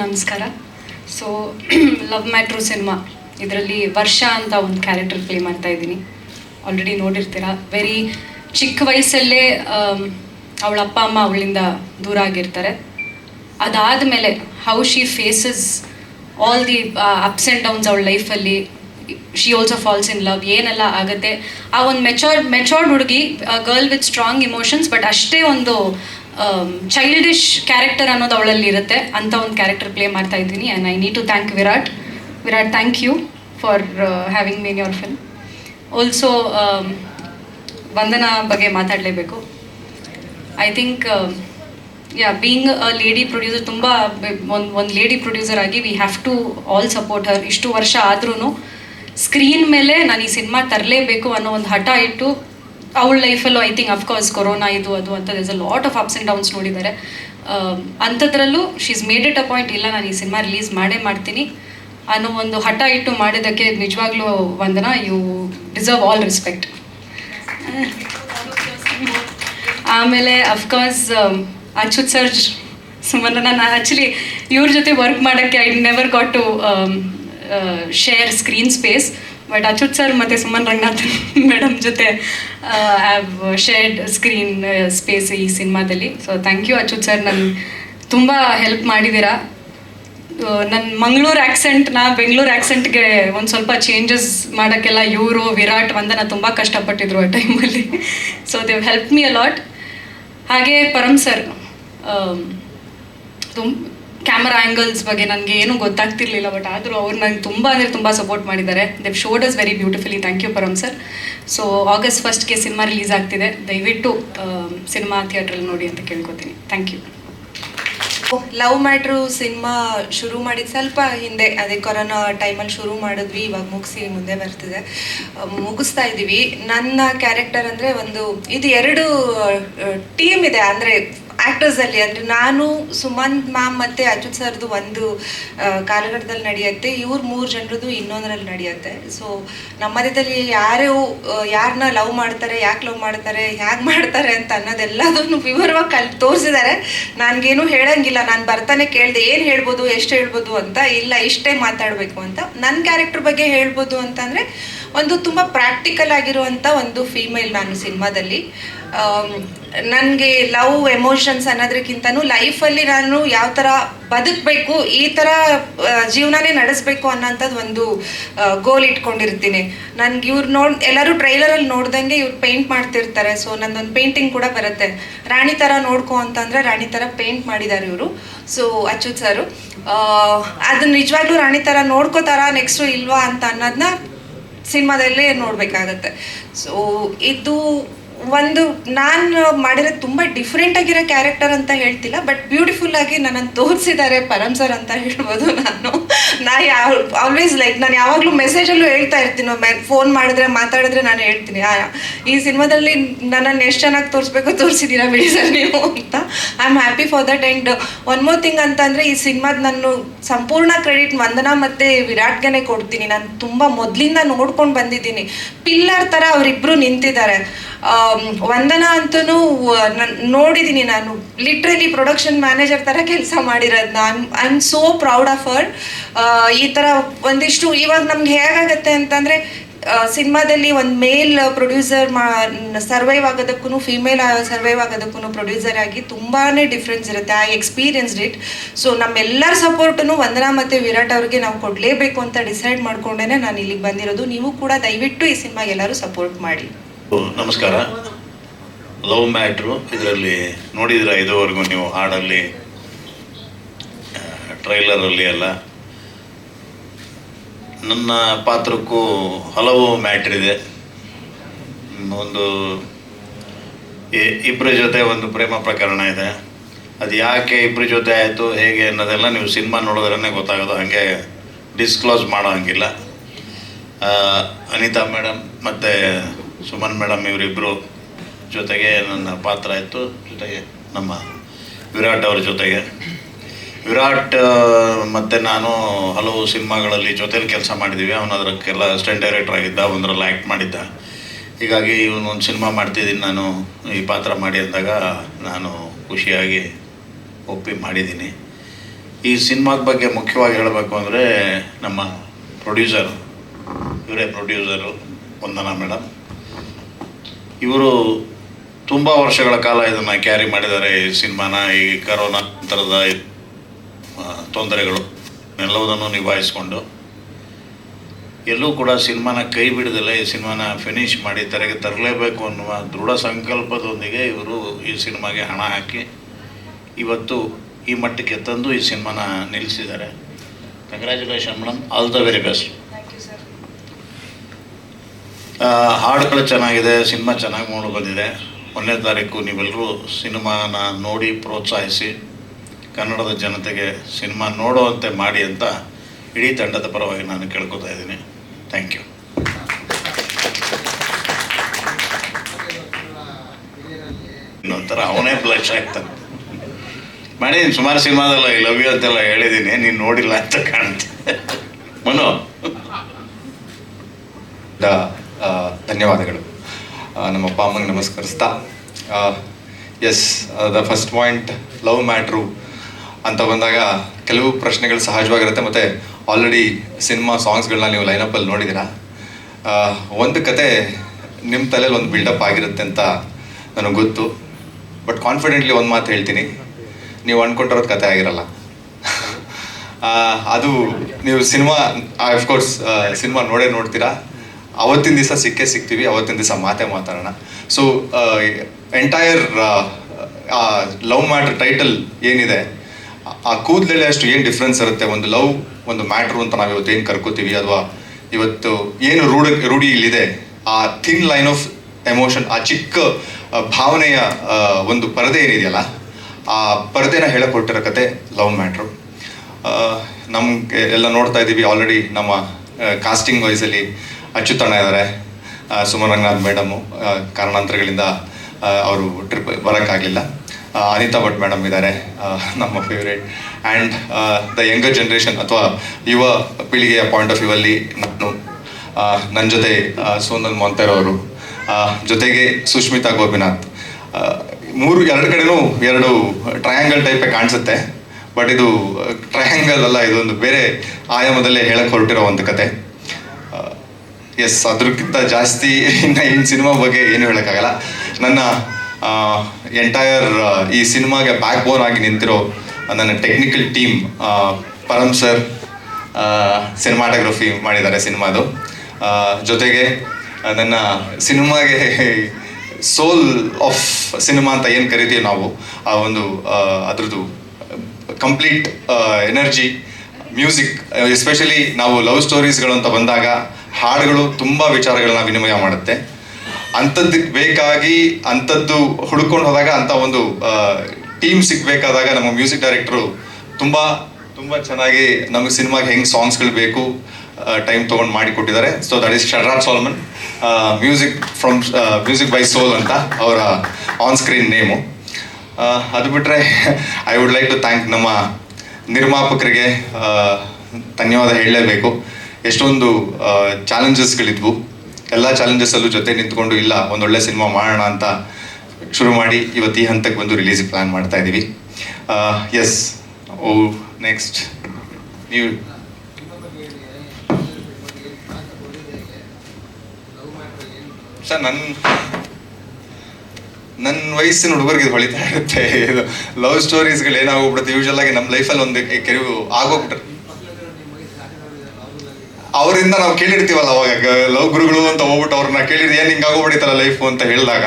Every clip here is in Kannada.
ನಮಸ್ಕಾರ. ಸೊ ಲವ್ ಮ್ಯಾಟ್ರು ಸಿನಿಮಾ ಇದರಲ್ಲಿ ವರ್ಷ ಅಂತ ಒಂದು ಕ್ಯಾರೆಕ್ಟರ್ ಪ್ಲೇ ಮಾಡ್ತಾ ಇದ್ದೀನಿ. ಆಲ್ರೆಡಿ ನೋಡಿರ್ತೀರಾ. ವೆರಿ ಚಿಕ್ಕ ವಯಸ್ಸಲ್ಲೇ ಅವಳ ಅಪ್ಪ, ಅಮ್ಮ ಅವಳಿಂದ ದೂರ ಆಗಿರ್ತಾರೆ. ಅದಾದ ಮೇಲೆ how she faces all the ups and downs ಅವಳ ಲೈಫಲ್ಲಿ she also falls in love ಏನೆಲ್ಲ ಆಗುತ್ತೆ? ಆ ಒಂದು ಮೆಚೋರ್ಡ್ ಮೆಚೋರ್ಡ್ ಹುಡುಗಿ girl with strong emotions but ಅಷ್ಟೇ ಒಂದು ಚೈಲ್ಡಿಶ್ ಕ್ಯಾರೆಕ್ಟರ್ ಅನ್ನೋದು ಅವಳಲ್ಲಿ ಇರುತ್ತೆ. ಅಂತ ಒಂದು ಕ್ಯಾರೆಕ್ಟರ್ ಪ್ಲೇ ಮಾಡ್ತಾ ಇದ್ದೀನಿ. And I need to thank Virat. Virat thank you for having me in your film also Vandana ಬಗ್ಗೆ ಮಾತಾಡಲೇಬೇಕು. I think yeah being a lady producer ತುಂಬ ಒಂದು ಒಂದು ಲೇಡಿ ಪ್ರೊಡ್ಯೂಸರ್ ಆಗಿ we have to all support her ಇಷ್ಟು ವರ್ಷ ಆದ್ರೂ ಸ್ಕ್ರೀನ್ ಮೇಲೆ ನಾನು ಈ ಸಿನಿಮಾ ತರಲೇಬೇಕು ಅನ್ನೋ ಒಂದು ಹಠ ಇಟ್ಟು ಅವಳ ಲೈಫಲ್ಲೂ I think of course corona ಇದು, ಅದು ಅಂತ is a lot of ups and downs ನೋಡಿದ್ದಾರೆ. ಅಂಥದ್ರಲ್ಲೂ she's made it a point ಇಲ್ಲ, ನಾನು ಈ ಸಿನಿಮಾ ರಿಲೀಸ್ ಮಾಡೇ ಮಾಡ್ತೀನಿ ಅನ್ನೋ ಒಂದು ಹಠ ಇಟ್ಟು ಮಾಡಿದ್ದಕ್ಕೆ ನಿಜವಾಗ್ಲೂ Vandana you deserve all respect ಆಮೇಲೆ ಅಫ್ಕೋರ್ಸ್ ಅಚ್ಯುತ್ ಸರ್ ಸುಮಾರು ನಾನು ಆ್ಯಕ್ಚುಲಿ ಇವ್ರ ಜೊತೆ ವರ್ಕ್ ಮಾಡೋಕ್ಕೆ I never got to share screen space but Achyut sir ಮತ್ತು ಸುಮನ್ ರಂಗನಾಥನ್ ಮೇಡಮ್ ಜೊತೆ ಹ್ಯಾವ್ ಶೇರ್ಡ್ ಸ್ಕ್ರೀನ್ ಸ್ಪೇಸ್ ಈ ಸಿನಿಮಾದಲ್ಲಿ. So thank you Achyut sir ನನ್ನ ತುಂಬ ಹೆಲ್ಪ್ ಮಾಡಿದ್ದೀರಾ. ನನ್ನ ಮಂಗಳೂರು ಆ್ಯಕ್ಸೆಂಟ್ನ ಬೆಂಗಳೂರು ಆ್ಯಕ್ಸೆಂಟ್ಗೆ ಒಂದು ಸ್ವಲ್ಪ ಚೇಂಜಸ್ ಮಾಡೋಕ್ಕೆಲ್ಲ ಇವರು, ವಿರಾಟ್, ವಂದನ ತುಂಬ ಕಷ್ಟಪಟ್ಟಿದ್ರು ಆ ಟೈಮಲ್ಲಿ so Dev help me a lot ಹಾಗೆ ಪರಮ್ ಸರ್ ತುಂಬ ಕ್ಯಾಮರಾ ಆ್ಯಂಗಲ್ಸ್ ಬಗ್ಗೆ ನನಗೆ ಏನೂ ಗೊತ್ತಾಗ್ತಿರ್ಲಿಲ್ಲ ಬಟ್ ಆದರೂ ಅವ್ರು ನನಗೆ ತುಂಬ ಅಂದರೆ ತುಂಬ ಸಪೋರ್ಟ್ ಮಾಡಿದ್ದಾರೆ. Dev showed us very beautifully thank you Param sir. So August ಫಸ್ಟ್ಗೆ ಸಿನಿಮಾ ರಿಲೀಸ್ ಆಗ್ತಿದೆ. ದಯವಿಟ್ಟು ಸಿನಿಮಾ ಥಿಯೇಟ್ರಲ್ಲಿ ನೋಡಿ ಅಂತ ಕೇಳ್ಕೊತೀನಿ. Thank you love Mattru cinema ಶುರು ಮಾಡಿದ ಸ್ವಲ್ಪ ಹಿಂದೆ, ಅದೇ ಕೊರೋನಾ ಟೈಮಲ್ಲಿ ಶುರು ಮಾಡಿದ್ವಿ, ಇವಾಗ ಮುಗಿಸಿ ಮುಂದೆ ಬರ್ತಿದೆ. ಮುಗಿಸ್ತಾ ಇದ್ದೀವಿ. ನನ್ನ ಕ್ಯಾರೆಕ್ಟರ್ ಅಂದರೆ ಒಂದು, ಇದು ಎರಡು ಟೀಮ್ ಇದೆ. ಅಂದರೆ ಆ್ಯಕ್ಟರ್ಸಲ್ಲಿ ಅಂದರೆ ನಾನು, ಸುಮಂತ್ ಮ್ಯಾಮ್ ಮತ್ತು ಅಚ್ಯುತ್ ಸರ್ದು ಒಂದು ಕಾಲಘಟ್ಟದಲ್ಲಿ ನಡೆಯುತ್ತೆ. ಇವ್ರು ಮೂರು ಜನರದ್ದು ಇನ್ನೊಂದರಲ್ಲಿ ನಡೆಯುತ್ತೆ. ಸೊ ನಮ್ಮ ಮಧ್ಯದಲ್ಲಿ ಯಾರು ಯಾರನ್ನ ಲವ್ ಮಾಡ್ತಾರೆ, ಯಾಕೆ ಲವ್ ಮಾಡ್ತಾರೆ ಹೇಗೆ ಮಾಡ್ತಾರೆ ಅಂತ ಅನ್ನೋದೆಲ್ಲದನ್ನು ವಿವರವಾಗಿ ಕಲ್ ತೋರಿಸಿದ್ದಾರೆ. ನನಗೇನು ಹೇಳಂಗಿಲ್ಲ. ನಾನು ಬರ್ತಾನೆ ಕೇಳಿದೆ, ಏನು ಹೇಳ್ಬೋದು, ಎಷ್ಟು ಹೇಳ್ಬೋದು ಅಂತ? ಇಲ್ಲ, ಇಷ್ಟೇ ಮಾತಾಡಬೇಕು ಅಂತ. ನನ್ನ ಕ್ಯಾರೆಕ್ಟರ್ ಬಗ್ಗೆ ಹೇಳ್ಬೋದು ಅಂತಂದರೆ, ಒಂದು ತುಂಬ ಪ್ರಾಕ್ಟಿಕಲ್ ಆಗಿರುವಂಥ ಒಂದು ಫೀಮೇಲ್ ನಾನು ಸಿನಿಮಾದಲ್ಲಿ. ನನಗೆ ಲವ್ ಎಮೋಷನ್ಸ್ ಅನ್ನೋದಕ್ಕಿಂತನೂ ಲೈಫಲ್ಲಿ ನಾನು ಯಾವ ಥರ ಬದುಕಬೇಕು, ಈ ಥರ ಜೀವನನೇ ನಡೆಸಬೇಕು ಅನ್ನೋಂಥದ್ದು ಒಂದು ಗೋಲ್ ಇಟ್ಕೊಂಡಿರ್ತೀನಿ. ನನಗೆ ಇವ್ರು ನೋಡ್, ಎಲ್ಲರೂ ಟ್ರೈಲರಲ್ಲಿ ನೋಡ್ದಂಗೆ ಇವ್ರು ಪೇಂಟ್ ಮಾಡ್ತಿರ್ತಾರೆ. ಸೊ ನನ್ನೊಂದು ಪೇಂಟಿಂಗ್ ಕೂಡ ಬರುತ್ತೆ. ರಾಣಿ ಥರ ನೋಡ್ಕೊ ಅಂತಂದರೆ ರಾಣಿ ಥರ ಪೇಂಟ್ ಮಾಡಿದ್ದಾರೆ ಇವರು. So Achyut sir. ಅದನ್ನ ನಿಜವಾಗ್ಲೂ ರಾಣಿ ಥರ ನೋಡ್ಕೋತಾರ ನೆಕ್ಸ್ಟು ಇಲ್ವಾ ಅಂತ ಅನ್ನೋದನ್ನ ಸಿನಿಮಾದಲ್ಲೇ ನೋಡಬೇಕಾಗತ್ತೆ. ಸೊ ಇದು ಒಂದು, ನಾನು ಮಾಡಿರೋ ತುಂಬ ಡಿಫ್ರೆಂಟ್ ಆಗಿರೋ ಕ್ಯಾರೆಕ್ಟರ್ ಅಂತ ಹೇಳ್ತಿಲ್ಲ ಬಟ್ ಬ್ಯೂಟಿಫುಲ್ ಆಗಿ ನನ್ನನ್ನು ತೋರಿಸಿದ್ದಾರೆ ಪರಮ್ ಸರ್ ಅಂತ ಹೇಳ್ಬೋದು ನಾನು. ನಾ ಆಲ್ವೇಸ್ ಲೈಕ್ ನಾನು ಯಾವಾಗಲೂ ಮೆಸೇಜಲ್ಲೂ ಹೇಳ್ತಾ ಇರ್ತೀನಿ ಫೋನ್ ಮಾಡಿದ್ರೆ, ಮಾತಾಡಿದ್ರೆ ನಾನು ಹೇಳ್ತೀನಿ. ಈ ಸಿನಿಮಾದಲ್ಲಿ ನನ್ನನ್ನು ಎಷ್ಟು ಚೆನ್ನಾಗಿ ತೋರಿಸ್ಬೇಕು, ತೋರಿಸಿದ್ದೀರಾ ಬಿಡಿ ಸರ್ ನೀವು ಅಂತ. I am happy for that and one more thing ಅಂತಂದರೆ ಈ ಸಿನಿಮಾದ ನಾನು ಸಂಪೂರ್ಣ ಕ್ರೆಡಿಟ್ ವಂದನಾ ಮತ್ತು ವಿರಾಟ್ಗೆನೆ ಕೊಡ್ತೀನಿ. ನಾನು ತುಂಬ ಮೊದಲಿಂದ ನೋಡ್ಕೊಂಡು ಬಂದಿದ್ದೀನಿ. ಪಿಲ್ಲರ್ ಥರ ಅವರಿಬ್ಬರು ನಿಂತಿದ್ದಾರೆ. ವಂದನಾ ಅಂತೂ ನೋಡಿದ್ದೀನಿ ನಾನು. ಲಿಟ್ರಲಿ ಪ್ರೊಡಕ್ಷನ್ ಮ್ಯಾನೇಜರ್ ಥರ ಕೆಲಸ ಮಾಡಿರೋದು. ನಾನು I am so proud of her ಈ ಥರ ಒಂದಿಷ್ಟು ಇವಾಗ ನಮ್ಗೆ ಹೇಗಾಗತ್ತೆ ಅಂತಂದರೆ ಸಿನಿಮಾದಲ್ಲಿ ಒಂದು ಮೇಲ್ ಪ್ರೊಡ್ಯೂಸರ್ ಮಾ ಸರ್ವೈವ್ ಆಗೋದಕ್ಕೂ ಫಿಮೇಲ್ ಸರ್ವೈವ್ ಆಗೋದಕ್ಕೂ ಪ್ರೊಡ್ಯೂಸರ್ ಆಗಿ ತುಂಬಾ ಡಿಫ್ರೆನ್ಸ್ ಇರುತ್ತೆ. ಐ ಎಕ್ಸ್ಪೀರಿಯನ್ಸ್ಡ್ ಇಟ್ ಸೊ ನಮ್ಮೆಲ್ಲರ ಸಪೋರ್ಟನ್ನು ವಂದನಾ ಮತ್ತು ವಿರಾಟ್ ಅವ್ರಿಗೆ ನಾವು ಕೊಡಲೇಬೇಕು ಅಂತ ಡಿಸೈಡ್ ಮಾಡ್ಕೊಂಡೇ ನಾನು ಇಲ್ಲಿಗೆ ಬಂದಿರೋದು. ನೀವು ಕೂಡ ದಯವಿಟ್ಟು ಈ ಸಿನಿಮಾಗೆ ಎಲ್ಲರೂ ಸಪೋರ್ಟ್ ಮಾಡಿ. ನಮಸ್ಕಾರ. ಲವ್ ಮ್ಯಾಟ್ರು ಇದರಲ್ಲಿ ನೋಡಿದ್ರೆ? ಇದುವರೆಗೂ ನೀವು ಹಾಡಲ್ಲಿ ಟ್ರೈಲರಲ್ಲಿ ಎಲ್ಲ. ನನ್ನ ಪಾತ್ರಕ್ಕೂ ಹಲವು ಮ್ಯಾಟ್ರ್ ಇದೆ. ಒಂದು ಇಬ್ಬರ ಜೊತೆ ಒಂದು ಪ್ರೇಮ ಪ್ರಕರಣ ಇದೆ. ಅದು ಯಾಕೆ ಇಬ್ಬರ ಜೊತೆ ಆಯಿತು, ಹೇಗೆ ಅನ್ನೋದೆಲ್ಲ ನೀವು ಸಿನಿಮಾ ನೋಡಿದ್ರೇ ಗೊತ್ತಾಗೋದು. ಹಾಗೆ ಡಿಸ್ಕ್ಲೋಸ್ ಮಾಡೋ ಹಂಗಿಲ್ಲ. ಅನಿತಾ ಮೇಡಮ್ ಮತ್ತು ಸುಮನ್ ಮೇಡಮ್ ಇವರಿಬ್ಬರು ಜೊತೆಗೆ ನನ್ನ ಪಾತ್ರ ಇತ್ತು ಜೊತೆಗೆ ನಮ್ಮ ವಿರಾಟ್ ಅವ್ರ ಜೊತೆಗೆ. ವಿರಾಟ್ ಮತ್ತು ನಾನು ಹಲವು ಸಿನಿಮಾಗಳಲ್ಲಿ ಜೊತೇಲಿ ಕೆಲಸ ಮಾಡಿದ್ದೀವಿ. ಅವನು ಅದಕ್ಕೆಲ್ಲ ಅಸ್ಟೆಂಟ್ ಡೈರೆಕ್ಟರ್ ಆಗಿದ್ದ ಒಂದರಲ್ಲಿ ಆ್ಯಕ್ಟ್ ಮಾಡಿದ್ದ. ಹೀಗಾಗಿ ಇವನು ಒಂದು ಸಿನಿಮಾ ಮಾಡ್ತಿದ್ದೀನಿ ನಾನು, ಈ ಪಾತ್ರ ಮಾಡಿ ಅಂದಾಗ ನಾನು ಖುಷಿಯಾಗಿ ಒಪ್ಪಿ ಮಾಡಿದ್ದೀನಿ. ಈ ಸಿನಿಮಾದ ಬಗ್ಗೆ ಮುಖ್ಯವಾಗಿ ಹೇಳಬೇಕು ಅಂದರೆ ನಮ್ಮ ಪ್ರೊಡ್ಯೂಸರ್, ಇವರೇ ಪ್ರೊಡ್ಯೂಸರು ವಂದನಾ ಮೇಡಮ್. ಇವರು ತುಂಬ ವರ್ಷಗಳ ಕಾಲ ಇದನ್ನು ಕ್ಯಾರಿ ಮಾಡಿದ್ದಾರೆ ಈ ಸಿನಿಮಾನ. ಈ ಕರೋನಾ ನಂತರದ ತೊಂದರೆಗಳು. ಎಲ್ಲವುದನ್ನು ನಿಭಾಯಿಸ್ಕೊಂಡು ಎಲ್ಲೂ ಕೂಡ ಸಿನಿಮಾನ ಕೈ ಬಿಡದಲ್ಲೇ ಈ ಸಿನಿಮಾನ ಫಿನಿಶ್ ಮಾಡಿ ತೆರೆಗೆ ತರಲೇಬೇಕು ಅನ್ನುವ ದೃಢ ಸಂಕಲ್ಪದೊಂದಿಗೆ ಇವರು ಈ ಸಿನಿಮಾಗೆ ಹಣ ಹಾಕಿ ಇವತ್ತು ಈ ಮಟ್ಟಕ್ಕೆ ತಂದು ಈ ಸಿನಿಮಾನ ನಿಲ್ಲಿಸಿದ್ದಾರೆ. Congratulation madam all the very best ಹಾಡುಗಳು ಚೆನ್ನಾಗಿದೆ ಸಿನಿಮಾ ಚೆನ್ನಾಗಿ ಮೂಡಿ ಬಂದಿದೆ ಒಂದನೇ ತಾರೀಕು ನೀವೆಲ್ಲರೂ ಸಿನಿಮಾನ ನೋಡಿ ಪ್ರೋತ್ಸಾಹಿಸಿ. ಕನ್ನಡದ ಜನತೆಗೆ ಸಿನಿಮಾ ನೋಡುವಂತೆ ಮಾಡಿ ಅಂತ ಇಡೀ ತಂಡದ ಪರವಾಗಿ ನಾನು ಕೇಳ್ಕೊತಾ ಇದ್ದೀನಿ. ಥ್ಯಾಂಕ್ ಯು ಇನ್ನೊಂಥರ ಅವನೇ ಬ್ಲಶ್ ಆಗ್ತಾನೆ. ಮಾಡಿದ್ದೀನಿ ಸುಮಾರು ಸಿನಿಮಾದಲ್ಲ ಐ ಲವ್ ಯು ಅಂತೆಲ್ಲ ಹೇಳಿದ್ದೀನಿ ನೀನು ನೋಡಿಲ್ಲ ಅಂತ ಕಾಣುತ್ತೆ ಮನು. ಧನ್ಯವಾದಗಳು. ನಮ್ಮ ಅಪ್ಪ, ಅಮ್ಮಂಗೆ ನಮಸ್ಕರಿಸ್ತಾ. As the first point love Mattru ಅಂತ ಬಂದಾಗ ಕೆಲವು ಪ್ರಶ್ನೆಗಳು ಸಹಜವಾಗಿರುತ್ತೆ ಮತ್ತು ಆಲ್ರೆಡಿ ಸಿನಿಮಾ ಸಾಂಗ್ಸ್ಗಳನ್ನ ನೀವು ಲೈನಪ್ಪಲ್ಲಿ ನೋಡಿದ್ದೀರಾ? ಒಂದು ಕತೆ ನಿಮ್ಮ ತಲೆಯಲ್ಲಿ ಒಂದು ಬಿಲ್ಡಪ್ ಆಗಿರುತ್ತೆ ಅಂತ ನನಗೆ ಗೊತ್ತು. ಬಟ್ ಕಾನ್ಫಿಡೆಂಟ್ಲಿ ಒಂದು ಮಾತು ಹೇಳ್ತೀನಿ. ನೀವು ಅಂದ್ಕೊಂಡಿರೋದು ಕತೆ ಆಗಿರಲ್ಲ. ಅದು ನೀವು ಸಿನಿಮಾ ಅಫ್ಕೋರ್ಸ್ ಸಿನಿಮಾ ನೋಡೇ ನೋಡ್ತೀರಾ? ಅವತ್ತಿನ ದಿವಸ ಸಿಕ್ಕೇ ಸಿಗ್ತೀವಿ ಅವತ್ತಿನ ದಿವಸ ಮಾತೇ ಮಾತಾಡೋಣ. So entire love Mattru title ಏನಿದೆ? ಆ- ಕೂದಲಲ್ಲಿ ಅಷ್ಟು ಏನು ಡಿಫ್ರೆನ್ಸ್ ಇರುತ್ತೆ? ಒಂದು ಲವ್, ಒಂದು ಮ್ಯಾಟ್ರು ಅಂತ ನಾವು ಇವತ್ತು ಏನು ಕರ್ಕೋತೀವಿ ಅಥವಾ ಇವತ್ತು ಏನು ರೂಢ ರೂಢಿ ಇಲ್ಲಿದೆ ಆ ಥಿನ್ ಲೈನ್ ಆಫ್ ಎಮೋಷನ್ ಆ ಚಿಕ್ಕ ಭಾವನೆಯ ಒಂದು ಪರದೆ ಏನಿದೆಯಲ್ಲ, ಆ ಪರದೆನ ಹೇಳಕೊಟ್ಟಿರೋ ಕತೆ ಲವ್ ಮ್ಯಾಟ್ರು. ನಮಗೆ ಎಲ್ಲ ನೋಡ್ತಾ ಇದ್ದೀವಿ ಆಲ್ರೆಡಿ ನಮ್ಮ ಕಾಸ್ಟಿಂಗ್ ವೈಸಲ್ಲಿ ಅಚ್ಚುತಣ್ಣ ಇದ್ದಾರೆ ಸುಮನ್ ರಂಗನಾಥ್ ಮೇಡಮು ಕಾರಣಾಂತರಗಳಿಂದ ಅವರು ಟ್ರಿಪ್ ಬರೋಕ್ಕಾಗಲಿಲ್ಲ. ಅನಿತಾ ಭಟ್ ಮೇಡಮ್ ಇದ್ದಾರೆ ನಮ್ಮ favourite and the younger generation ಅಥವಾ ಯುವ ಪೀಳಿಗೆಯ ಪಾಯಿಂಟ್ ಆಫ್ ವ್ಯೂ ಅಲ್ಲಿ ನಾನು ನನ್ನ ಜೊತೆ ಸೋನಲ್ ಮೊಂತೆರ್ ಅವರು ಜೊತೆಗೆ ಸುಷ್ಮಿತಾ ಗೋಪಿನಾಥ್. ಮೂರು, ಎರಡು ಕಡೆನೂ ಎರಡು ಟ್ರಯಾಂಗಲ್ ಟೈಪೇ ಕಾಣಿಸುತ್ತೆ ಬಟ್ ಇದು ಟ್ರಯಾಂಗಲ್ ಅಲ್ಲ ಇದೊಂದು ಬೇರೆ ಆಯಾಮದಲ್ಲೇ ಹೇಳಕ್ಕೆ ಹೊರಟಿರೋ ಒಂದು ಕತೆ. ಎಸ್ ಅದಕ್ಕಿಂತ ಜಾಸ್ತಿ ಇನ್ನು ಈ ಸಿನಿಮಾ ಬಗ್ಗೆ ಏನು ಹೇಳೋಕ್ಕಾಗಲ್ಲ. ನನ್ನ ಎಂಟೈರ್ ಈ ಸಿನಿಮಾಗೆ ಬ್ಯಾಕ್ ಬೋನ್ ಆಗಿ ನಿಂತಿರೋ ನನ್ನ technical team Param sir cinematography ಮಾಡಿದ್ದಾರೆ ಸಿನಿಮಾದು. ಜೊತೆಗೆ ನನ್ನ ಸಿನಿಮಾಗೆ ಸೋಲ್ ಆಫ್ ಸಿನಿಮಾ ಅಂತ ಏನು ಕರಿತೀವಿ ನಾವು, ಆ ಒಂದು ಅದ್ರದ್ದು ಕಂಪ್ಲೀಟ್ ಎನರ್ಜಿ ಮ್ಯೂಸಿಕ್ ಎಸ್ಪೆಷಲಿ ನಾವು ಲವ್ ಸ್ಟೋರೀಸ್ಗಳು ಅಂತ ಬಂದಾಗ ಹಾಡುಗಳು ತುಂಬ ವಿಚಾರಗಳನ್ನ ವಿನಿಮಯ ಮಾಡುತ್ತೆ. ಅಂಥದ್ದಕ್ಕೆ ಬೇಕಾಗಿ ಅಂಥದ್ದು ಹುಡ್ಕೊಂಡು ಹೋದಾಗ ಅಂಥ ಒಂದು ಟೀಮ್ ಸಿಗ್ಬೇಕಾದಾಗ ನಮ್ಮ ಮ್ಯೂಸಿಕ್ ಡೈರೆಕ್ಟ್ರು ತುಂಬ ತುಂಬ ಚೆನ್ನಾಗಿ ನಮಗೆ ಸಿನಿಮಾಗೆ ಹೆಂಗೆ ಸಾಂಗ್ಸ್ಗಳು ಬೇಕು ಟೈಮ್ ತೊಗೊಂಡು ಮಾಡಿ ಕೊಟ್ಟಿದ್ದಾರೆ. So that is Sharraj Solman music from music by soul ಅಂತ ಅವರ ಆನ್ ಸ್ಕ್ರೀನ್ ನೇಮು ಅದು ಬಿಟ್ಟರೆ I would like to thank ನಮ್ಮ ನಿರ್ಮಾಪಕರಿಗೆ ಧನ್ಯವಾದ ಹೇಳಲೇಬೇಕು. ಎಷ್ಟೊಂದು ಚಾಲೆಂಜಸ್ಗಳಿದ್ವು ಎಲ್ಲ ಚಾಲೆಂಜಸ್ಸಲ್ಲೂ ಜೊತೆ ನಿಂತ್ಕೊಂಡು, ಇಲ್ಲ ಒಂದೊಳ್ಳೆ ಸಿನಿಮಾ ಮಾಡೋಣ ಅಂತ ಶುರು ಮಾಡಿ ಇವತ್ತು ಈ ಹಂತಕ್ಕೆ ಬಂದು ರಿಲೀಸ್ ಪ್ಲ್ಯಾನ್ ಮಾಡ್ತಾ ಇದ್ದೀವಿ ಎಸ್ ಓ ನೆಕ್ಸ್ಟ್ ನೀವು ಸರ್ ನನ್ನ ನನ್ನ ವಯಸ್ಸಿನ ಹುಡುಗರಿಗೆ ಹೊಳಿತಾ ಇರುತ್ತೆ. ಇದು ಲವ್ ಸ್ಟೋರೀಸ್ಗಳು ಏನಾಗೋಗ್ಬಿಡುತ್ತೆ. ಯೂಶಲ್ ಆಗಿ ನಮ್ಮ ಲೈಫಲ್ಲಿ ಒಂದು ಕೆಲವು ಆಗೋಗ್ಬಿಟ್ರೆ. ಅವರಿಂದ ನಾವು ಕೇಳಿರ್ತೀವಲ್ಲ ಅವಾಗ ಲವ್ ಗುರುಗಳು ಅಂತ ಹೋಗ್ಬಿಟ್ಟು ಅವ್ರನ್ನ ಕೇಳಿದ್ರೆ ಏನು ಹಿಂಗೆ ಆಗೋಗ್ಬಿಡಿತಲ್ಲ ಲೈಫು ಅಂತ ಹೇಳಿದಾಗ.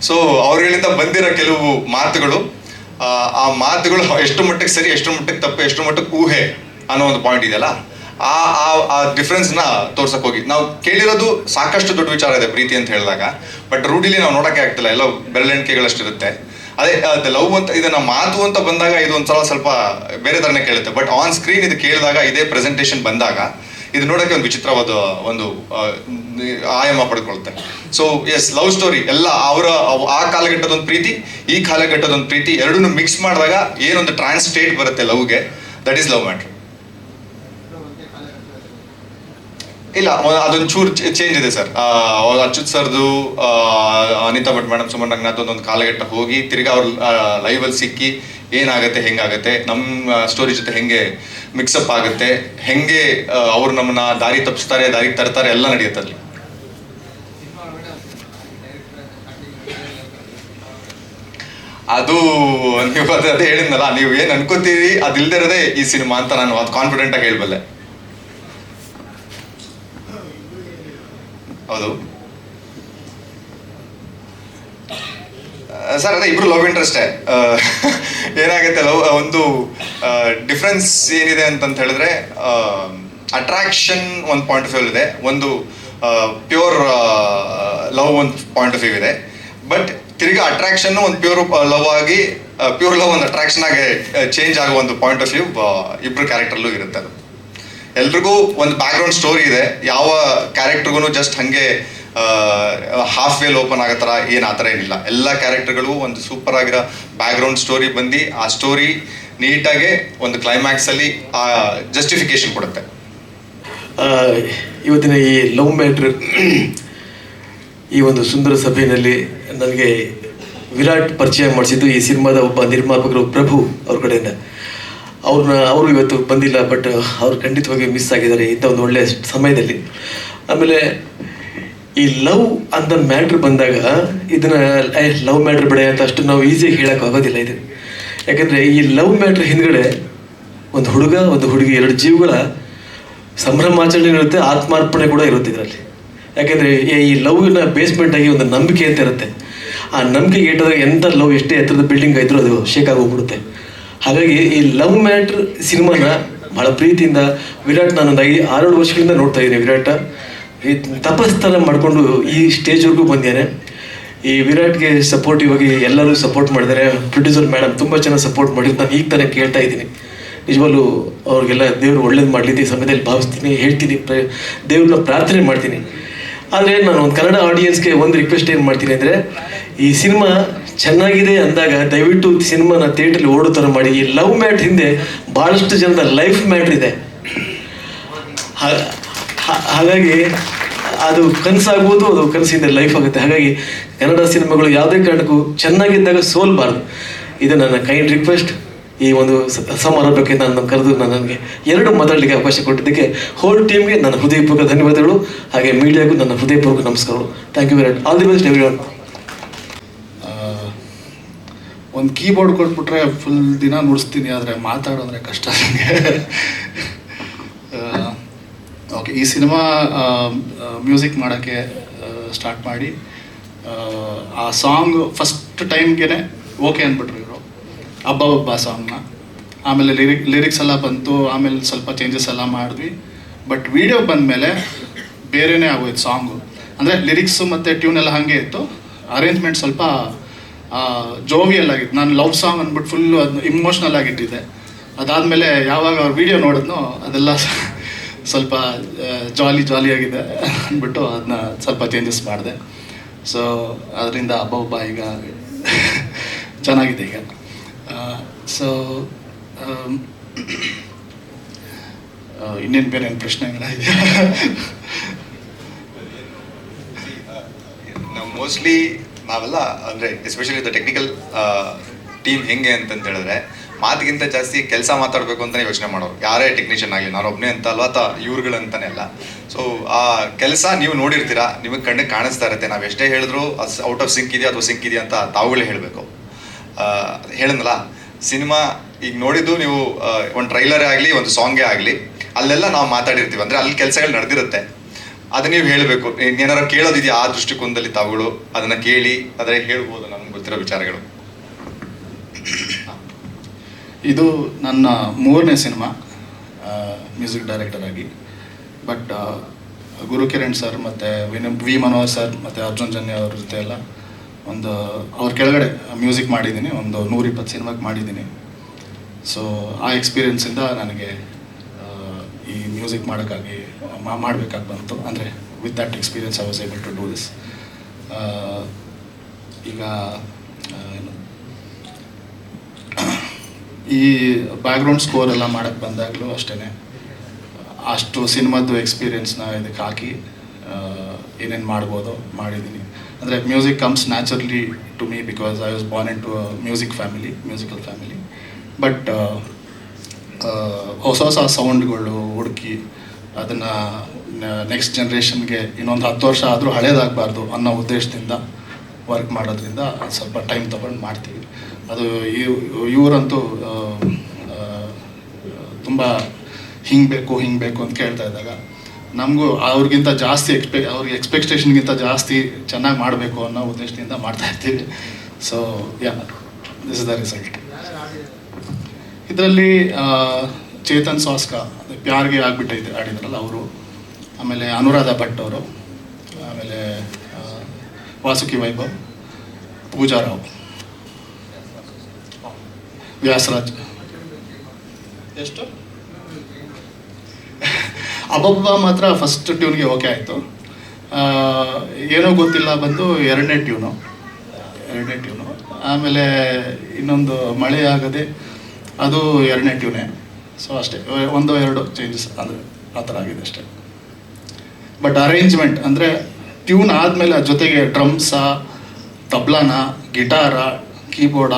ಸೊ ಅವ್ರಗಳಿಂದ ಬಂದಿರೋ ಕೆಲವು ಮಾತುಗಳು ಆ, ಮಾತುಗಳು ಎಷ್ಟು ಮಟ್ಟಕ್ಕೆ ಸರಿ ಎಷ್ಟು ಮಟ್ಟಕ್ಕೆ ತಪ್ಪು ಎಷ್ಟು ಮಟ್ಟಕ್ಕೆ ಊಹೆ ಅನ್ನೋ ಒಂದು ಪಾಯಿಂಟ್ ಇದೆಯಲ್ಲ ಆ ಆ ಡಿಫ್ರೆನ್ಸ್ನ ತೋರ್ಸಕ್ ಹೋಗಿ. ನಾವು ಕೇಳಿರೋದು ಸಾಕಷ್ಟು ದೊಡ್ಡ ವಿಚಾರ ಇದೆ ಪ್ರೀತಿ ಅಂತ ಹೇಳಿದಾಗ ಬಟ್ ರೂಢಿಲಿ ನಾವು ನೋಡೋಕೆ ಆಗ್ತಿಲ್ಲ. ಎಲ್ಲ ಬೆರಳೆಣಿಕೆಗಳಷ್ಟಿರುತ್ತೆ ಅದೇ ಲವ್ ಅಂತ ಇದನ್ನ ಮಾತು ಅಂತ ಬಂದಾಗ ಇದು ಒಂದ್ಸಲ ಸ್ವಲ್ಪ ಬೇರೆ ಥರನೇ ಕೇಳುತ್ತೆ. ಬಟ್ ಆನ್ ಸ್ಕ್ರೀನ್ ಇದು ಕೇಳಿದಾಗ ಇದೇ ಪ್ರೆಸೆಂಟೇಷನ್ ಬಂದಾಗ ಇದು ನೋಡೋಕೆ ಒಂದು ವಿಚಿತ್ರವಾದ ಒಂದು ಆಯಾಮ ಪಡ್ಕೊಳ್ತೆ ಸೊ ಎಸ್ ಲವ್ ಸ್ಟೋರಿ ಎಲ್ಲ ಅವರ ಆ ಕಾಲಘಟ್ಟದ ಒಂದು ಪ್ರೀತಿ, ಈ ಕಾಲಘಟ್ಟದೊಂದು ಪ್ರೀತಿ ಎರಡನ್ನೂ ಮಿಕ್ಸ್ ಮಾಡಿದಾಗ ಏನೊಂದು ಟ್ರಾನ್ಸ್ಟೇಟ್ ಬರುತ್ತೆ ಲವ್ಗೆ ದಟ್ ಈಸ್ ಲವ್ ಮ್ಯಾಟ್ರ್ ಇಲ್ಲ ಅದೊಂದು ಚೂರು ಚೇಂಜ್ ಇದೆ ಸರ್. ಅಚ್ಯುತ್ ಸರ್ದು ಅನಿತಾ ಭಟ್ ಮೇಡಮ್ ಸುಮನ್ ರಂಗನಾಥ್ ಒಂದು ಕಾಲಘಟ್ಟ ಹೋಗಿ, ತಿರ್ಗಾ ಅವ್ರ ಲೈವಲ್ಲಿ ಸಿಕ್ಕಿ, ಏನಾಗುತ್ತೆ, ಹೆಂಗಾಗತ್ತೆ ನಮ್ಮ ಸ್ಟೋರಿ ಜೊತೆ ಹೆಂಗೆ ಮಿಕ್ಸಪ್ ಆಗುತ್ತೆ. ಹೆಂಗೆ ಅವರು ನಮ್ಮನ್ನ ದಾರಿ ತಪ್ಪಿಸ್ತಾರೆ ದಾರಿ ತರ್ತಾರೆ, ಎಲ್ಲ ನಡೆಯುತ್ತೆ ಅಲ್ಲಿ. ಅದು ನೀವು ಅದೇ ಅದೇ ಹೇಳಿದ್ನಲ್ಲ, ನೀವು ಏನು ಅನ್ಕೋತೀರಿ? ಅದಿಲ್ದೇ ಇರೋದೇ ಈ ಸಿನಿಮಾ ಅಂತ ನಾನು ಅದು ಕಾನ್ಫಿಡೆಂಟ್ ಆಗಿ ಹೇಳ್ಬಲ್ಲೆ. ಹೌದು. ಸರ್, ಅದೇ ಇಬ್ರು ಲವ್ ಇಂಟ್ರೆಸ್ಟೇ ಏನಾಗುತ್ತೆ ಲವ್ ಒಂದು ಡಿಫ್ರೆನ್ಸ್ ಏನಿದೆ ಅಂತಂತ ಹೇಳಿದ್ರೆ ಅಟ್ರಾಕ್ಷನ್ ಒಂದು ಪಾಯಿಂಟ್ ಆಫ್ ವ್ಯೂ ಇದೆ ಒಂದು ಪ್ಯೂರ್ ಲವ್ ಒಂದು ಪಾಯಿಂಟ್ ಆಫ್ ವ್ಯೂ ಇದೆ. ಬಟ್ ತಿರುಗಿ ಅಟ್ರಾಕ್ಷನ್ ಒಂದು ಪ್ಯೂರ್ ಲವ್ ಆಗಿ ಪ್ಯೂರ್ ಲವ್ ಒಂದು ಅಟ್ರಾಕ್ಷನ್ ಆಗಿ ಚೇಂಜ್ ಆಗೋ ಒಂದು ಪಾಯಿಂಟ್ ಆಫ್ ವ್ಯೂ ಇಬ್ರು ಕ್ಯಾರೆಕ್ಟರ್ಲೂ ಇರುತ್ತೆ ಅದು. ಎಲ್ರಿಗೂ ಒಂದು ಬ್ಯಾಕ್ಗ್ರೌಂಡ್ ಸ್ಟೋರಿ ಇದೆ. ಯಾವ ಕ್ಯಾರೆಕ್ಟರ್ಗೂ ಜಸ್ಟ್ ಹಂಗೆ ಹಾಫ್ ವೇಲ್ ಓಪನ್ ಆಗೋ ಏನು ಆ ಥರ ಏನಿಲ್ಲ. ಎಲ್ಲ ಕ್ಯಾರೆಕ್ಟರ್ಗಳು ಒಂದು ಸೂಪರ್ ಆಗಿರೋ ಬ್ಯಾಕ್ಗ್ರೌಂಡ್ ಸ್ಟೋರಿ ಬಂದು ಆ ಸ್ಟೋರಿ ನೀಟಾಗಿ ಒಂದು ಕ್ಲೈಮ್ಯಾಕ್ಸಲ್ಲಿ ಆ ಜಸ್ಟಿಫಿಕೇಶನ್ ಕೊಡುತ್ತೆ. ಇವತ್ತಿನ ಈ ಲವ್ ಮ್ಯಾಟ್ರ್ ಈ ಒಂದು ಸುಂದರ ಸಭೆಯಲ್ಲಿ ನನಗೆ ವಿರಾಟ್ ಪರಿಚಯ ಮಾಡಿಸಿದ್ದು ಈ ಸಿನಿಮಾದ ಒಬ್ಬ ನಿರ್ಮಾಪಕರು ಪ್ರಭು ಅವ್ರ ಕಡೆಯಿಂದ. ಅವ್ರನ್ನ ಅವರು ಇವತ್ತು ಬಂದಿಲ್ಲ ಬಟ್ ಅವ್ರು ಖಂಡಿತವಾಗಿ ಮಿಸ್ ಆಗಿದ್ದಾರೆ ಇಂಥ ಒಂದು ಒಳ್ಳೆಯ ಸಮಯದಲ್ಲಿ. ಆಮೇಲೆ ಈ ಲವ್ ಅಂತ ಮ್ಯಾಟ್ರ್ ಬಂದಾಗ, ಇದನ್ನ ಲವ್ ಮ್ಯಾಟ್ರ್ ಬಿಡೆ ಅಂತ ಅಷ್ಟು ನಾವು ಈಸಿಯಾಗಿ ಹೇಳಕ್ ಆಗೋದಿಲ್ಲ ಇದು. ಯಾಕಂದ್ರೆ ಈ ಲವ್ ಮ್ಯಾಟ್ರ್ ಹಿಂದ್ಗಡೆ ಒಂದು ಹುಡುಗ, ಒಂದು ಹುಡುಗಿ, ಎರಡು ಜೀವಗಳ ಸಂಭ್ರಮಾಚರಣೆ ಇರುತ್ತೆ ಆತ್ಮಾರ್ಪಣೆ ಕೂಡ ಇರುತ್ತೆ ಇದರಲ್ಲಿ. ಯಾಕಂದ್ರೆ ಈ ಲವ್ನ ಬೇಸ್ಮೆಂಟ್ ಆಗಿ ಒಂದು ನಂಬಿಕೆ ಅಂತ ಇರುತ್ತೆ. ಆ ನಂಬಿಕೆ ಇಟ್ಟದಾಗ ಎಂಥ ಲವ್ ಎಷ್ಟೇ ಎತ್ತರದ ಬಿಲ್ಡಿಂಗ್ ಆಯ್ತು ಅದು ಶೇಕ್ ಆಗೋಗ್ಬಿಡುತ್ತೆ ಹಾಗಾಗಿ ಈ ಲವ್ ಮ್ಯಾಟ್ರ್ ಸಿನಿಮಾನ ಬಹಳ ಪ್ರೀತಿಯಿಂದ ವಿರಾಟ್ ನಾನೊಂದು ಐದು ಆರೇಳು ವರ್ಷಗಳಿಂದ ನೋಡ್ತಾ ಇದ್ದೀನಿ ವಿರಾಟ. ಈ ತಪಸ್ಥಲ ಮಾಡಿಕೊಂಡು ಈ ಸ್ಟೇಜ್ವರೆಗೂ ಬಂದಿದ್ದಾರೆ. ಈ ವಿರಾಟ್ಗೆ ಸಪೋರ್ಟಿವ್ ಆಗಿ ಎಲ್ಲರೂ ಸಪೋರ್ಟ್ ಮಾಡಿದ್ದಾರೆ. ಪ್ರೊಡ್ಯೂಸರ್ ಮೇಡಮ್ ತುಂಬ ಚೆನ್ನಾಗಿ ಸಪೋರ್ಟ್ ಮಾಡಿದ್ರು. ನಾನು ಈಗ ತಾನೇ ಕೇಳ್ತಾ ಇದ್ದೀನಿ. ನಿಜವಾಗ್ಲೂ ಅವ್ರಿಗೆಲ್ಲ ದೇವರು ಒಳ್ಳೇದು ಮಾಡಲಿದ್ದೆ ಈ ಸಮಯದಲ್ಲಿ ಭಾವಿಸ್ತೀನಿ, ಹೇಳ್ತೀನಿ, ಪ್ರ- ದೇವ್ರನ್ನ ಪ್ರಾರ್ಥನೆ ಮಾಡ್ತೀನಿ. ಆದರೆ ನಾನು ಒಂದು ಕನ್ನಡ ಆಡಿಯನ್ಸ್ಗೆ ಒಂದು ರಿಕ್ವೆಸ್ಟ್ ಏನು ಮಾಡ್ತೀನಿ ಅಂದರೆ, ಈ ಸಿನಿಮಾ ಚೆನ್ನಾಗಿದೆ ಅಂದಾಗ ದಯವಿಟ್ಟು ಸಿನಿಮಾನ ಥಿಯೇಟ್ರಲ್ಲಿ ಓಡೋ ಥರ ಮಾಡಿ. ಈ ಲವ್ ಮ್ಯಾಟ್ ಹಿಂದೆ ಭಾಳಷ್ಟು ಜನದ ಲೈಫ್ ಮ್ಯಾಟ್ರ್ ಇದೆ. ಹಾಗಾಗಿ ಅದು ಕನಸಾಗ್ಬೋದು ಅದು ಕನಸಿಂದ ಲೈಫ್ ಆಗುತ್ತೆ. ಹಾಗಾಗಿ ಕನ್ನಡ ಸಿನಿಮಾಗಳು ಯಾವುದೇ ಕಾರಣಕ್ಕೂ ಚೆನ್ನಾಗಿದ್ದಾಗ ಸೋಲ್ಬಾರ್ದು. ಇದು ನನ್ನ ಕೈಂಡ್ ರಿಕ್ವೆಸ್ಟ್ ಈ ಒಂದು ಸಮಾರಂಭಕ್ಕೆ ನಾನು ಕರೆದು ನಾನು ನನಗೆ ಎರಡು ಮಾತಾಡಲಿಕ್ಕೆ ಅವಕಾಶ ಕೊಟ್ಟಿದ್ದಕ್ಕೆ ಹೋಲ್ ಟೀಮ್ಗೆ ನನ್ನ ಹೃದಯಪೂರ್ವಕ ಧನ್ಯವಾದಗಳು. ಹಾಗೆ ಮೀಡಿಯಾಗೂ ನನ್ನ ಹೃದಯಪೂರ್ವಕ ನಮಸ್ಕಾರಗಳು. Thank you very all the best everyone ಒಂದು ಕೀಬೋರ್ಡ್ ಕೊಟ್ಬಿಟ್ರೆ ಫುಲ್ ದಿನ ನುಡಿಸ್ತೀನಿ, ಆದರೆ ಮಾತಾಡೋದ್ರೆ ಕಷ್ಟ. ನನಗೆ ಓಕೆ ಈ ಸಿನಿಮಾ ಮ್ಯೂಸಿಕ್ ಮಾಡೋಕ್ಕೆ ಸ್ಟಾರ್ಟ್ ಮಾಡಿ ಆ, ಸಾಂಗ್ ಫಸ್ಟ್ ಟೈಮ್ಗೆ ಓಕೆ ಅಂದ್ಬಿಟ್ರು ಇವರು. ಹಬ್ಬ ಹಬ್ಬ ಸಾಂಗ್ನ ಆಮೇಲೆ ಲಿರಿಕ್ ಲಿರಿಕ್ಸ್ ಎಲ್ಲ ಬಂತು ಆಮೇಲೆ ಸ್ವಲ್ಪ ಚೇಂಜಸ್ ಎಲ್ಲ ಮಾಡಿದ್ವಿ. ಬಟ್ ವಿಡಿಯೋ ಬಂದಮೇಲೆ ಬೇರೆನೇ ಆಗೋಯ್ತು ಸಾಂಗು ಅಂದರೆ ಲಿರಿಕ್ಸು ಮತ್ತು ಟ್ಯೂನ್ ಎಲ್ಲ ಹಾಗೆ ಇತ್ತು. ಅರೇಂಜ್ಮೆಂಟ್ ಸ್ವಲ್ಪ ಜೋವಿಯಲ್ ಆಗಿತ್ತು. ನಾನು ಲವ್ ಸಾಂಗ್ ಅಂದ್ಬಿಟ್ಟು ಫುಲ್ ಅದನ್ನ ಇಮೋಷ್ನಲ್ ಆಗಿಟ್ಟಿದ್ದೆ. ಅದಾದಮೇಲೆ ಯಾವಾಗ ಅವ್ರ ವಿಡಿಯೋ ನೋಡಿದ್ನೋ ಅದೆಲ್ಲ ಸ್ವಲ್ಪ ಜಾಲಿ ಜಾಲಿ ಆಗಿದೆ ಅಂದ್ಬಿಟ್ಟು ಅದನ್ನ ಸ್ವಲ್ಪ ಚೇಂಜಸ್ ಮಾಡಿದೆ. ಸೊ ಅದರಿಂದ ಹಬ್ಬ ಹಬ್ಬ ಈಗ ಚೆನ್ನಾಗಿದೆ ಈಗ. ಸೊ ಇನ್ನೇನು ಬೇರೆ ಏನು ಪ್ರಶ್ನೆಗಳ ಇದೆಯಾ? ನಾವು ಮೋಸ್ಟ್ಲಿ ನಾವೆಲ್ಲ ಅಂದರೆ ಎಸ್ಪೆಷಲಿ ದ ಟೆಕ್ನಿಕಲ್ ಟೀಮ್ ಹೆಂಗೆ ಅಂತಂತ ಹೇಳಿದ್ರೆ ಮಾತಿಗಿಂತ ಜಾಸ್ತಿ ಕೆಲಸ ಮಾತಾಡಬೇಕು ಅಂತಲೇ ಯೋಚನೆ ಮಾಡೋರು. ಯಾರೇ ಟೆಕ್ನಿಷಿಯನ್ ಆಗಲಿ, ನಾನು ಒಬ್ಬನೇ ಅಂತ ಅಲ್ವಾ? ಅಥವಾ ಇವ್ರುಗಳಂತಾನೆ ಅಲ್ಲ. ಸೊ ಆ ಕೆಲಸ ನೀವು ನೋಡಿರ್ತೀರಾ? ನಿಮಗೆ ಕಣ್ಣಿಗೆ ಕಾಣಿಸ್ತಾ ಇರುತ್ತೆ. ನಾವು ಎಷ್ಟೇ ಹೇಳಿದ್ರು ಔಟ್ ಆಫ್ ಸಿಂಕ್ ಇದೆಯಾ ಅಥವಾ ಸಿಂಕ್ ಇದೆಯಾ ಅಂತ ತಾವುಗಳೇ ಹೇಳಬೇಕು. ಹೇಳಿದ್ನಲ್ಲ ಸಿನಿಮಾ ಈಗ ನೋಡಿದ್ದು ನೀವು ಒಂದು ಟ್ರೈಲರೇ ಆಗಲಿ, ಒಂದು ಸಾಂಗೇ ಆಗಲಿ, ಅಲ್ಲೆಲ್ಲ ನಾವು ಮಾತಾಡಿರ್ತೀವಿ. ಅಂದರೆ ಅಲ್ಲಿ ಕೆಲಸಗಳು ನಡೆದಿರುತ್ತೆ. ಅದು ನೀವು ಹೇಳಬೇಕು. ಏನಾರು ಕೇಳೋದಿದೆಯಾ ಆ ದೃಷ್ಟಿಕೋನದಲ್ಲಿ ತಾವುಗಳು? ಅದನ್ನು ಕೇಳಿ ಆದರೆ ಹೇಳ್ಬೋದು ನಮ್ಗೆ ಗೊತ್ತಿರೋ ವಿಚಾರಗಳು. ಇದು ನನ್ನ ಮೂರನೇ ಸಿನಿಮಾ ಮ್ಯೂಸಿಕ್ ಡೈರೆಕ್ಟರ್ ಆಗಿ. ಬಟ್ ಗುರುಕಿರಣ್ ಸರ್ ಮತ್ತು ವಿನ ವಿ ಮನೋಹರ್ ಸರ್ ಮತ್ತು ಅರ್ಜುನ್ ಜನ್ಯ ಅವ್ರ ಜೊತೆ ಎಲ್ಲ ಒಂದು, ಅವ್ರ ಕೆಳಗಡೆ ಮ್ಯೂಸಿಕ್ ಮಾಡಿದ್ದೀನಿ, ಒಂದು ನೂರಿಪ್ಪತ್ತು ಸಿನಿಮಾಗೆ ಮಾಡಿದ್ದೀನಿ. ಸೊ ಆ ಎಕ್ಸ್ಪೀರಿಯೆನ್ಸಿಂದ ನನಗೆ ಈ ಮ್ಯೂಸಿಕ್ ಮಾಡೋಕ್ಕಾಗಿ ಮಾಡಬೇಕಾಗಿ ಬಂತು. ಅಂದರೆ with that experience I was able to do this ಈಗ ಏನು? ಈ ಬ್ಯಾಕ್ಗ್ರೌಂಡ್ ಸ್ಕೋರ್ ಎಲ್ಲ ಮಾಡೋಕ್ಕೆ ಬಂದಾಗಲೂ ಅಷ್ಟೇ ಅಷ್ಟು ಸಿನಿಮಾದ್ದು ಎಕ್ಸ್ಪೀರಿಯೆನ್ಸ್ನ ಇದಕ್ಕೆ ಹಾಕಿ ಏನೇನು ಮಾಡ್ಬೋದು ಮಾಡಿದ್ದೀನಿ ಅಂದರೆ music comes naturally to me because I was born in to music family musical family but ಹೊಸ ಹೊಸ ಸೌಂಡ್ಗಳು ಹುಡುಕಿ ಅದನ್ನು ನೆಕ್ಸ್ಟ್ ಜನ್ರೇಷನ್ಗೆ ಇನ್ನೊಂದು ಹತ್ತು ವರ್ಷ ಆದರೂ ಹಳೇದಾಗಬಾರ್ದು ಅನ್ನೋ ಉದ್ದೇಶದಿಂದ ವರ್ಕ್ ಮಾಡೋದ್ರಿಂದ ಸ್ವಲ್ಪ ಟೈಮ್ ತೊಗೊಂಡು ಮಾಡ್ತೀವಿ. ಅದು ಇವ್- ಇವರಂತೂ ತುಂಬ ಹಿಂಗೆ ಬೇಕು ಹಿಂಗೆ ಬೇಕು ಅಂತ ಕೇಳ್ತಾ ಇದ್ದಾಗ ನಮಗೂ ಅವ್ರಿಗಿಂತ ಜಾಸ್ತಿ ಎಕ್ಸ್ಪೆ ಅವ್ರಿಗೆ ಎಕ್ಸ್ಪೆಕ್ಟೇಷನ್ಗಿಂತ ಜಾಸ್ತಿ ಚೆನ್ನಾಗಿ ಮಾಡಬೇಕು ಅನ್ನೋ ಉದ್ದೇಶದಿಂದ ಮಾಡ್ತಾ ಇರ್ತೀವಿ so yeah this is the result ಇದರಲ್ಲಿ ಚೇತನ್ ಸಾಸ್ಕ ಪ್ಯಾರ್ಗೆ ಆಗ್ಬಿಟ್ಟೈತೆ, ಆಡಿದ್ರಲ್ಲ ಅವರು. ಆಮೇಲೆ ಅನುರಾಧ ಭಟ್ ಅವರು. ಆಮೇಲೆ ವಾಸುಕಿ ವೈಭವ್, ಪೂಜಾರಾವ್. ವ್ಯಾಸರಾಜ್. ಎಷ್ಟು? ಅಬ್ಬಬ್ಬ ಮಾತ್ರ ಫಸ್ಟ್ ಟ್ಯೂನ್ಗೆ ಓಕೆ ಆಯಿತು. ಏನೋ ಗೊತ್ತಿಲ್ಲ, ಬಂದು ಎರಡನೇ ಟ್ಯೂನು ಎರಡನೇ ಟ್ಯೂನು ಆಮೇಲೆ ಇನ್ನೊಂದು ಮಳೆ ಆಗದೆ ಅದು ಎರಡನೇ ಟ್ಯೂನೇ ಸೊ ಅಷ್ಟೇ. ಒಂದು ಎರಡು ಚೇಂಜಸ್ ಅಂದರೆ ಆ ಥರ ಆಗಿದೆ ಅಷ್ಟೇ. ಬಟ್ ಅರೇಂಜ್ಮೆಂಟ್ ಅಂದರೆ ಟ್ಯೂನ್ ಆದಮೇಲೆ ಜೊತೆಗೆ ಡ್ರಮ್ಸ ತಬ್ಲಾನ ಗಿಟಾರ ಕೀಬೋರ್ಡ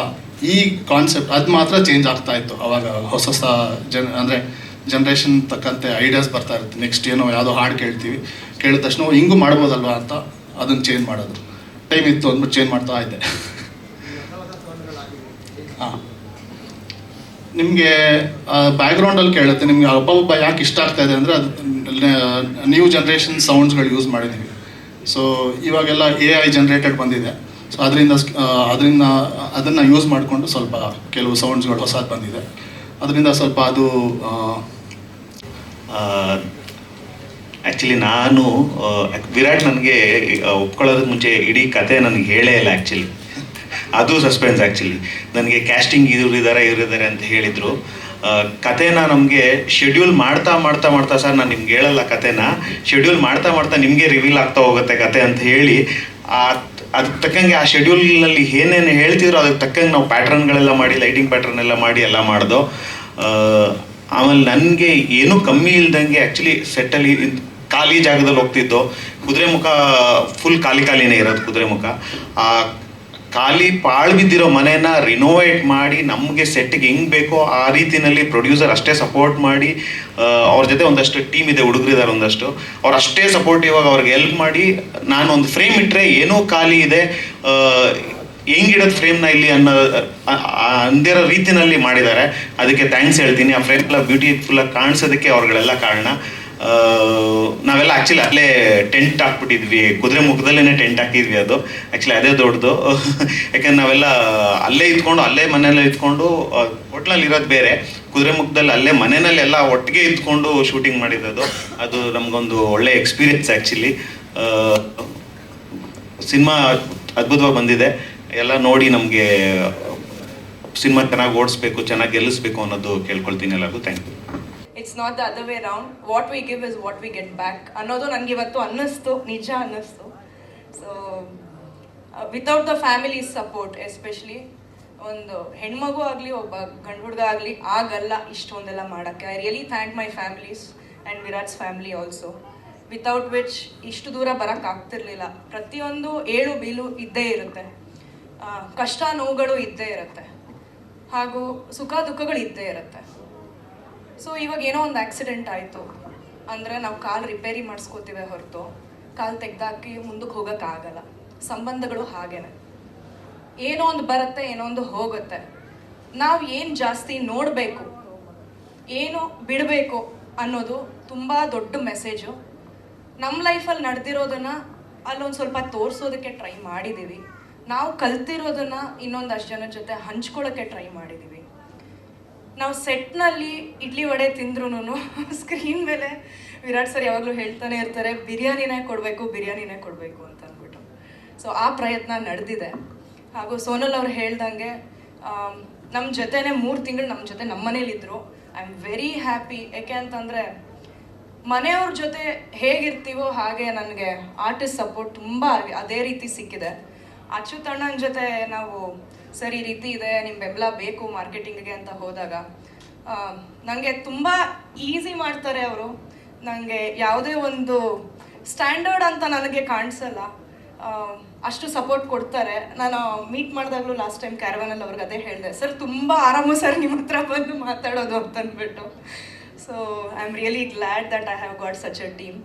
ಈ ಕಾನ್ಸೆಪ್ಟ್ ಅದು ಮಾತ್ರ ಚೇಂಜ್ ಆಗ್ತಾ ಇತ್ತು. ಅವಾಗ ಹೊಸ ಹೊಸ ಜನ್ ಅಂದರೆ ಜನ್ರೇಷನ್ ತಕ್ಕಂತೆ ಐಡಿಯಾಸ್ ಬರ್ತಾ ಇರುತ್ತೆ. ನೆಕ್ಸ್ಟ್ ಏನೋ ಯಾವುದೋ ಹಾಡು ಕೇಳ್ತೀವಿ. ಕೇಳಿದ ತಕ್ಷಣ ಹಿಂಗೂ ಮಾಡ್ಬೋದಲ್ವ ಅಂತ ಅದನ್ನು ಚೇಂಜ್ ಮಾಡೋದು ಟೈಮ್ ಇತ್ತು ಅಂದ್ಬಿಟ್ಟು ಚೇಂಜ್ ಮಾಡ್ತಾ ಇದ್ದೆ. ಹಾಂ. ನಿಮಗೆ ಬ್ಯಾಕ್ಗ್ರೌಂಡಲ್ಲಿ ಕೇಳುತ್ತೆ. ನಿಮಗೆ ಒಬ್ಬೊಬ್ಬ ಯಾಕೆ ಇಷ್ಟ ಆಗ್ತಾ ಇದೆ ಅಂದರೆ ಅದು ನ್ಯೂ ಜನ್ರೇಷನ್ ಸೌಂಡ್ಸ್ಗಳು ಯೂಸ್ ಮಾಡಿದ್ದೀವಿ ಸೊ ಇವಾಗೆಲ್ಲ ಎ ಐ ಜನ್ರೇಟೆಡ್ ಬಂದಿದೆ. ಸೊ ಅದರಿಂದ ಅದರಿಂದ ಅದನ್ನು ಯೂಸ್ ಮಾಡಿಕೊಂಡು ಸ್ವಲ್ಪ ಕೆಲವು ಸೌಂಡ್ಸ್ಗಳು ಹೊಸದು ಬಂದಿದೆ. ಅದರಿಂದ ಸ್ವಲ್ಪ ಅದು ಆ್ಯಕ್ಚುಲಿ ನಾನು ವಿರಾಟ್ ನನಗೆ ಒಪ್ಕೊಳ್ಳೋದಕ್ಕೆ ಮುಂಚೆ ಇಡೀ ಕತೆ ನನಗೆ ಹೇಳೇ ಇಲ್ಲ ಆ್ಯಕ್ಚುಲಿ ಅದು ಸಸ್ಪೆನ್ಸ್ ಆ್ಯಕ್ಚುಲಿ ನನಗೆ ಕ್ಯಾಸ್ಟಿಂಗ್ ಇವರಿದ್ದಾರೆ ಇದ್ದಾರೆ ಇವ್ರು ಇದ್ದಾರೆ ಅಂತ ಹೇಳಿದರು. ಕತೆನ ನಮಗೆ ಶೆಡ್ಯೂಲ್ ಮಾಡ್ತಾ ಮಾಡ್ತಾ ಮಾಡ್ತಾ ಸರ್, ನಾನು ನಿಮ್ಗೆ ಹೇಳಲ್ಲ ಕತೆನ. ಶೆಡ್ಯೂಲ್ ಮಾಡ್ತಾ ಮಾಡ್ತಾ ನಿಮಗೆ ರಿವೀಲ್ ಆಗ್ತಾ ಹೋಗುತ್ತೆ ಕತೆ ಅಂತ ಹೇಳಿ, ಆ ಅದಕ್ಕೆ ತಕ್ಕಂಗೆ ಆ ಶೆಡ್ಯೂಲ್ನಲ್ಲಿ ಏನೇನು ಹೇಳ್ತಿದ್ರು ಅದಕ್ಕೆ ತಕ್ಕಂಗೆ ನಾವು ಪ್ಯಾಟ್ರನ್ಗಳೆಲ್ಲ ಮಾಡಿ ಲೈಟಿಂಗ್ ಪ್ಯಾಟ್ರನ್ ಎಲ್ಲ ಮಾಡಿ, ಎಲ್ಲ ಮಾಡ್ದೋ. ಆಮೇಲೆ ನನಗೆ ಏನೂ ಕಮ್ಮಿ ಇಲ್ದಂಗೆ ಆ್ಯಕ್ಚುಲಿ ಸೆಟ್ಟಲ್ಲಿ ಖಾಲಿ ಜಾಗದಲ್ಲಿ ಹೋಗ್ತಿದ್ದೋ, ಕುದುರೆ ಮುಖ ಫುಲ್ ಖಾಲಿ ಖಾಲಿನೇ ಇರೋದು ಕುದುರೆ ಮುಖ. ಆ ಖಾಲಿ ಪಾಳು ಬಿದ್ದಿರೋ ಮನೆನ ರಿನೋವೇಟ್ ಮಾಡಿ ನಮಗೆ ಸೆಟ್ಗೆ ಹೆಂಗೆ ಬೇಕೋ ಆ ರೀತಿಯಲ್ಲಿ ಪ್ರೊಡ್ಯೂಸರ್ ಅಷ್ಟೇ ಸಪೋರ್ಟ್ ಮಾಡಿ ಅವ್ರ ಜೊತೆ ಒಂದಷ್ಟು ಟೀಮ್ ಇದೆ ಹುಡುಗರಿದ್ದಾರೆ ಒಂದಷ್ಟು. ಅವ್ರು ಅಷ್ಟೇ ಸಪೋರ್ಟಿವ್ ಆಗಿ ಅವ್ರಿಗೆ ಹೆಲ್ಪ್ ಮಾಡಿ, ನಾನು ಒಂದು ಫ್ರೇಮ್ ಇಟ್ಟರೆ ಏನೋ ಖಾಲಿ ಇದೆ ಹೆಂಗಿಡೋದು ಫ್ರೇಮ್ನ ಇಲ್ಲಿ ಅನ್ನೋ ಅಂದಿರೋ ರೀತಿನಲ್ಲಿ ಮಾಡಿದ್ದಾರೆ. ಅದಕ್ಕೆ ಥ್ಯಾಂಕ್ಸ್ ಹೇಳ್ತೀನಿ. ಆ ಫ್ರೇಮ್ ಎಲ್ಲ ಬ್ಯೂಟಿಫುಲ್ಲಾಗಿ ಕಾಣಿಸೋದಕ್ಕೆ ಅವ್ರುಗಳೆಲ್ಲ ಕಾರಣ. ನಾವೆಲ್ಲ ಆ್ಯಕ್ಚುಲಿ ಅಲ್ಲೇ ಟೆಂಟ್ ಹಾಕ್ಬಿಟ್ಟಿದ್ವಿ. ಕುದುರೆ ಮುಖದಲ್ಲೇ ಟೆಂಟ್ ಹಾಕಿದ್ವಿ ಅದು. ಆ್ಯಕ್ಚುಲಿ ಅದೇ ದೊಡ್ಡದು. ಯಾಕಂದ್ರೆ ನಾವೆಲ್ಲ ಅಲ್ಲೇ ಇದ್ಕೊಂಡು, ಅಲ್ಲೇ ಮನೆಯಲ್ಲೇ ಇದ್ಕೊಂಡು ಹೋಟ್ಲಲ್ಲಿ ಇರೋದು ಬೇರೆ. ಕುದುರೆ ಮುಖದಲ್ಲಿ ಅಲ್ಲೇ ಮನೆಯಲ್ಲೆಲ್ಲ ಒಟ್ಟಿಗೆ ಇದ್ಕೊಂಡು ಶೂಟಿಂಗ್ ಮಾಡಿರೋದು. ಅದು ನಮಗೊಂದು ಒಳ್ಳೆ ಎಕ್ಸ್ಪೀರಿಯನ್ಸ್ ಆ್ಯಕ್ಚುಲಿ ಸಿನಿಮಾ ಅದ್ಭುತವಾಗಿ ಬಂದಿದೆ. ಎಲ್ಲ ನೋಡಿ ನಮಗೆ ಸಿನಿಮಾ ಚೆನ್ನಾಗಿ ಓಡಿಸ್ಬೇಕು, ಚೆನ್ನಾಗಿ ಗೆಲ್ಲಿಸ್ಬೇಕು ಅನ್ನೋದು ಕೇಳ್ಕೊಳ್ತೀನಿ ಎಲ್ಲರಿಗೂ. Thank you it's not the other way round what we give is what we get back ಅನ್ನೋದು ನನಗೆ ಇವತ್ತು ಅನ್ನಿಸ್ತು, ನಿಜ ಅನ್ನಿಸ್ತು. So without the family support especially ಒಂದು ಹೆಣ್ಮಗು ಆಗಲಿ, ಒಬ್ಬ ಗಂಡು ಹುಡುಗ ಆಗಲಿ, ಆಗಲ್ಲ ಇಷ್ಟೊಂದೆಲ್ಲ ಮಾಡೋಕ್ಕೆ. I really thank my families and Virat's family also without which ಇಷ್ಟು ದೂರ ಬರೋಕ್ಕೆ ಆಗ್ತಿರ್ಲಿಲ್ಲ. ಪ್ರತಿಯೊಂದು ಏಳು ಬೀಲು ಇದ್ದೇ ಇರುತ್ತೆ. ಕಷ್ಟ ನೋವುಗಳು ಇದ್ದೇ ಇರುತ್ತೆ. ಹಾಗೂ ಸುಖ ದುಃಖಗಳು ಇದ್ದೇ ಇರುತ್ತೆ. ಸೊ ಇವಾಗ ಏನೋ ಒಂದು ಆಕ್ಸಿಡೆಂಟ್ ಆಯಿತು. ಅಂದರೆ ನಾವು ಕಾಲು ರಿಪೇರಿ ಮಾಡಿಸ್ಕೋತೀವಿ ಹೊರತು. ಕಾಲು ತೆಗ್ದಾಕಿ ಮುಂದಕ್ಕೆ ಹೋಗೋಕ್ಕಾಗಲ್ಲ ಸಂಬಂಧಗಳು ಹಾಗೇನೆ. ಏನೋ ಒಂದು ಬರುತ್ತೆ, ಏನೋ ಒಂದು ಹೋಗುತ್ತೆ. ನಾವು ಏನು ಜಾಸ್ತಿ ನೋಡಬೇಕು, ಏನು ಬಿಡಬೇಕು ಅನ್ನೋದು ತುಂಬ ದೊಡ್ಡ ಮೆಸೇಜು ನಮ್ಮ ಲೈಫಲ್ಲಿ ನಡೆದಿರೋದನ್ನು ಅಲ್ಲೊಂದು ಸ್ವಲ್ಪ ತೋರಿಸೋದಕ್ಕೆ ಟ್ರೈ ಮಾಡಿದ್ದೀವಿ ನಾವು ಕಲ್ತಿರೋದನ್ನು ಇನ್ನೊಂದಷ್ಟು ಜನ ಜೊತೆ ಹಂಚ್ಕೊಳ್ಳೋಕ್ಕೆ ಟ್ರೈ ಮಾಡಿದ್ದೀವಿ ನಾವು ಸೆಟ್ನಲ್ಲಿ ಇಡ್ಲಿ ವಡೆ ತಿಂದ್ರೂ ಸ್ಕ್ರೀನ್ ಮೇಲೆ ವಿರಾಟ್ ಸರ್ ಯಾವಾಗಲೂ ಹೇಳ್ತಾನೆ ಇರ್ತಾರೆ, ಬಿರಿಯಾನಿನೇ ಕೊಡಬೇಕು ಬಿರಿಯಾನಿನೇ ಕೊಡಬೇಕು ಅಂತ ಅಂದ್ಬಿಟ್ಟು. ಸೊ ಆ ಪ್ರಯತ್ನ ನಡೆದಿದೆ. ಹಾಗೂ ಸೋನಲ್ ಅವ್ರು ಹೇಳ್ದಂಗೆ ನಮ್ಮ ಜೊತೆನೆ ಮೂರು ತಿಂಗಳು ನಮ್ಮ ಜೊತೆ ನಮ್ಮ ಮನೇಲಿದ್ದರು ಐ ಆಮ್ ವೆರಿ ಹ್ಯಾಪಿ ಯಾಕೆ ಅಂತಂದರೆ, ಮನೆಯವ್ರ ಜೊತೆ ಹೇಗಿರ್ತೀವೋ ಹಾಗೆ ನನಗೆ ಆರ್ಟಿಸ್ಟ್ ಸಪೋರ್ಟ್ ತುಂಬ ಅದೇ ರೀತಿ ಸಿಕ್ಕಿದೆ. ಅಚ್ಯುತ್ ಅಣ್ಣನ ಜೊತೆ ನಾವು ಸರಿ, ಈ ರೀತಿ ಇದೆ ನಿಮ್ಮ ಬೆಂಬಲ ಬೇಕು ಮಾರ್ಕೆಟಿಂಗ್ಗೆ ಅಂತ ಹೋದಾಗ ನನಗೆ ತುಂಬ ಈಸಿ ಮಾಡ್ತಾರೆ ಅವರು. ನನಗೆ ಯಾವುದೇ ಒಂದು ಸ್ಟ್ಯಾಂಡರ್ಡ್ ಅಂತ ನನಗೆ ಕಾಣಿಸಲ್ಲ. ಅಷ್ಟು ಸಪೋರ್ಟ್ ಕೊಡ್ತಾರೆ. ನಾನು ಮೀಟ್ ಮಾಡಿದಾಗಲೂ ಲಾಸ್ಟ್ ಟೈಮ್ ಕ್ಯಾರವನಲ್ಲಿ ಅವ್ರಿಗೆ ಅದೇ ಹೇಳಿದೆ, ಸರ್, ತುಂಬ ಆರಾಮು ಸರ್ ನಿಮ್ಮ ಹತ್ರ ಬಂದು ಮಾತಾಡೋದು ಅಂತಂದ್ಬಿಟ್ಟು. So I am really glad that I have got such a team